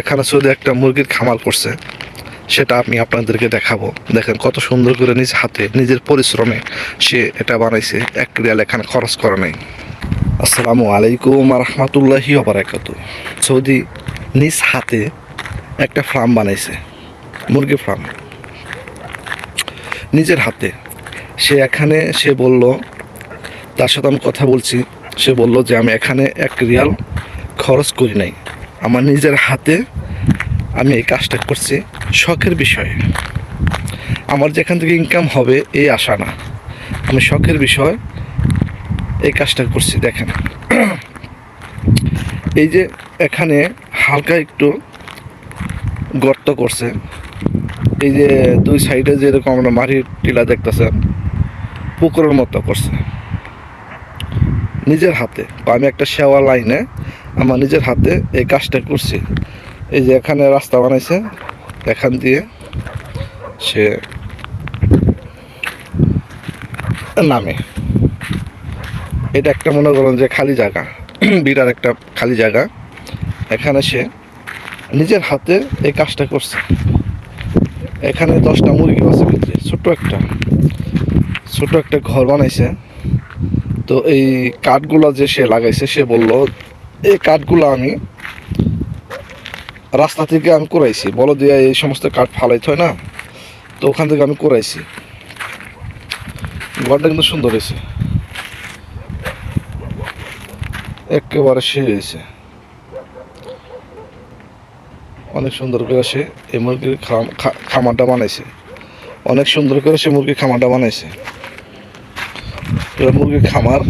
এখানে শুধু একটা মুরগির খামার করছে। সেটা আমি আপনাদেরকে দেখাবো। দেখেন কত সুন্দর করে নিজ হাতে, নিজের পরিশ্রমে সে এটা বানাইছে। এক রিয়াল এখানে খরচ করে নাই। আসসালামু আলাইকুম রহমতুল্লাহি ওবরাকাত সৌদি নিজ হাতে একটা ফার্ম বানাইছে, মুরগি ফার্ম। নিজের হাতে। সে এখানে, সে বলল, তার সাথে আমি কথা বলছি। সে বলল যে আমি এখানে এক রিয়াল খরচ করি নাই। আমার নিজের হাতে আমি এই কাজটা করছি শখের বিষয়ে। আমার যেখান থেকে ইনকাম হবে এই আশা না। আমি শখের বিষয় এই কাজটা করছি, দেখেন। এই যে এখানে হালকা একটু গর্ত করছে। এই যে দুই সাইডে যেরকম আমরা মাটির টিলা দেখতেছেন, পুকুরের মতো করছে। নিজের হাতে আমি একটা সেওয়া লাইনে আমার নিজের হাতে এই কাজটা করছি। এই যে এখানে রাস্তা বানাইছে, এখান দিয়ে সে নামে। এটা একটা মনে করেন যে খালি জায়গা বিরাট একটা খালি জায়গা। এখানে সে নিজের হাতে এই কাজটা করছে। এখানে দশটা মুরগি আছে ভিতরে, ছোট্ট একটা। ছোট একটা ঘর বানাইছে। তো এই কাঠগুলো যে সে লাগাইছে, সে বলল এই কাঠগুলো আমি রাস্তা থেকে আমি করাইছি বলো দিয়ে এই সমস্ত কাঠ ফালাইতে হয় না? তো ওখান থেকে আমি করাইছি ঘরটা কিন্তু সুন্দর হয়েছে। একেবারে সে হয়েছে। অনেক সুন্দর করে সে এই মুরগির খাম- খামারটা বানাইছে। অনেক সুন্দর করে সে মুরগির খামারটা বানাইছে। মুরগির খামার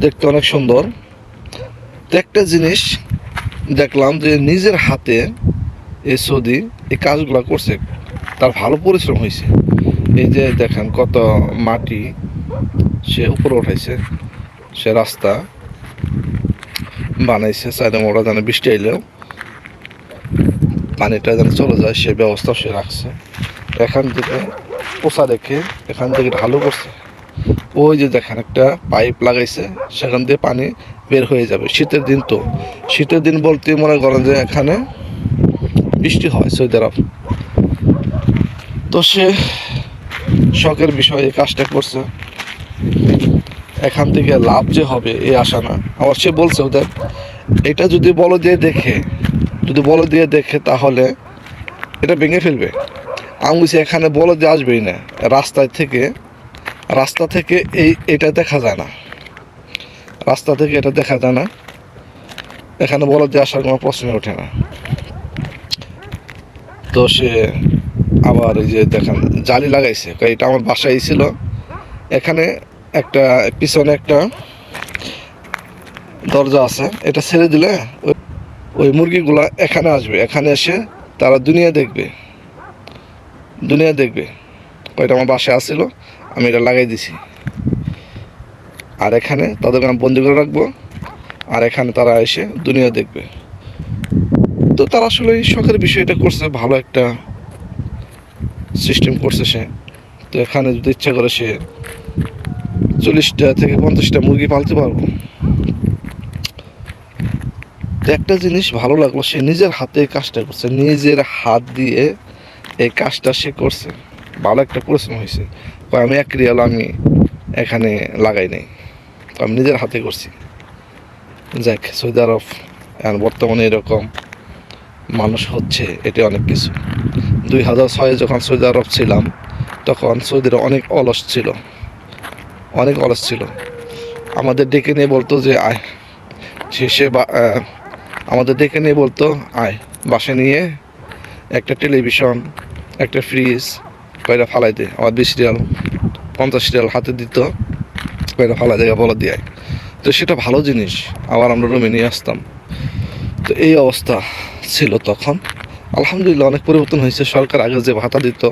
দেখতে অনেক সুন্দর। তো একটা জিনিস দেখলাম যে নিজের হাতে এই সৌদি এই কাজগুলো করছে, তার ভালো পরিশ্রম হয়েছে এই যে দেখেন কত মাটি সে উপরে উঠাইছে, সে রাস্তা বানাইছে সাইডে মোড়া যেন বৃষ্টি আইলেও পানিটা যেন চলে যায়, সে ব্যবস্থা সে রাখছে। এখান থেকে পোষা রেখে এখান থেকে ঢালু করছে। ওই যে দেখেন, একটা পাইপ লাগাইছে, সেখান দিয়ে পানি বের হয়ে যাবে। শীতের দিন তো। শীতের দিন বলতে মনে করেন যে এখানে বৃষ্টি হয় সৌদি আরব। তো সে শখের বিষয়ে কাজটা করছে। এখান থেকে লাভ যে হবে এই আশা না। আবার সে বলছে, ওদের, এটা যদি বলো দিয়ে দেখে, যদি বলো দিয়ে দেখে তাহলে এটা ভেঙে ফেলবে। আমি বলছি, এখানে বলো দিয়ে আসবেই না। রাস্তায় থেকে রাস্তা থেকে এই এটা দেখা যায় না। রাস্তা থেকে এটা দেখা যায় না। এখানে বলো দিয়ে আসার কোনো প্রশ্নই ওঠে না। তো সে আবার এই যে দেখেন, জালি লাগাইছে। এটা আমার বাসায় ছিল। এখানে একটা, পিছনে একটা দরজা আছে। এটা ছেড়ে দিলে ওই মুরগিগুলা এখানে আসবে। এখানে এসে তারা দুনিয়া দেখবে। দুনিয়া দেখবে। কয়টা আমার বাসায় আসছিল, আমি এটা লাগাই দিছি। আর এখানে তাদেরকে আমি বন্দি করে রাখব, আর এখানে তারা এসে দুনিয়া দেখবে। তো তারা আসলে এই শখের বিষয়টা করছে, ভালো একটা সিস্টেম করছে সে। তো এখানে যদি ইচ্ছা করে সে চল্লিশটা থেকে পঞ্চাশটা মুরগি পালতে পারব। একটা জিনিস ভালো লাগল, সে নিজের হাতে কাজটা করছে, নিজের হাত দিয়ে এই কাজটা সে করছে। ভালো একটা পরিশ্রম হয়েছে। আমি এক রিয়াল আমি এখানে লাগাই নাই। আমি নিজের হাতে করছি। যাক, সৌদি আরব বর্তমানে এরকম মানুষ হচ্ছে, এটা অনেক কিছু। দুই হাজার ছয়ে যখন সৌদি আরব ছিলাম, তখন সৌদিরা অনেক অলস ছিল। অনেক অলস ছিল। আমাদের ডেকে নিয়ে বলতো যে, আয়। সে বা- আমাদের ডেকে নিয়ে বলতো, আয়। বাসে নিয়ে একটা টেলিভিশন, একটা ফ্রিজ কয়টা ফালাই দে, আমার বিশ রিয়াল, পঞ্চাশ রিয়াল হাতে দিত কয়টা ফালাই দেয়, বলা দিয়ে। তো সেটা ভালো জিনিস, আবার আমরা রুমে নিয়ে আসতাম। তো এই অবস্থা ছিল তখন। আলহামদুলিল্লাহ অনেক পরিবর্তন হয়েছে, সরকার আগে যে ভাতা দিত,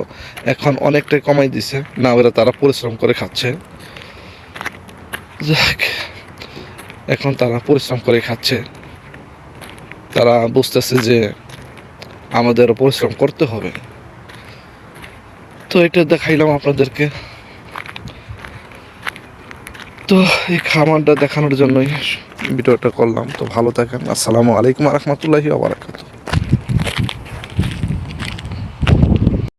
এখন অনেকটাই কমাই দিছে, না ওরা তারা পরিশ্রম করে খাচ্ছে। যাক, এখন তারা পরিশ্রম করে খাচ্ছে। তারা বুঝতেছে যে আমাদের পরিশ্রম করতে হবে। তো এটা দেখাইলাম আপনাদেরকে। তো এই খামারটা দেখানোর জন্যই ভিডিওটা করলাম। তো ভালো থাকেন। আসসালামু আলাইকুম রহমতুল্লাহি আবরাকাত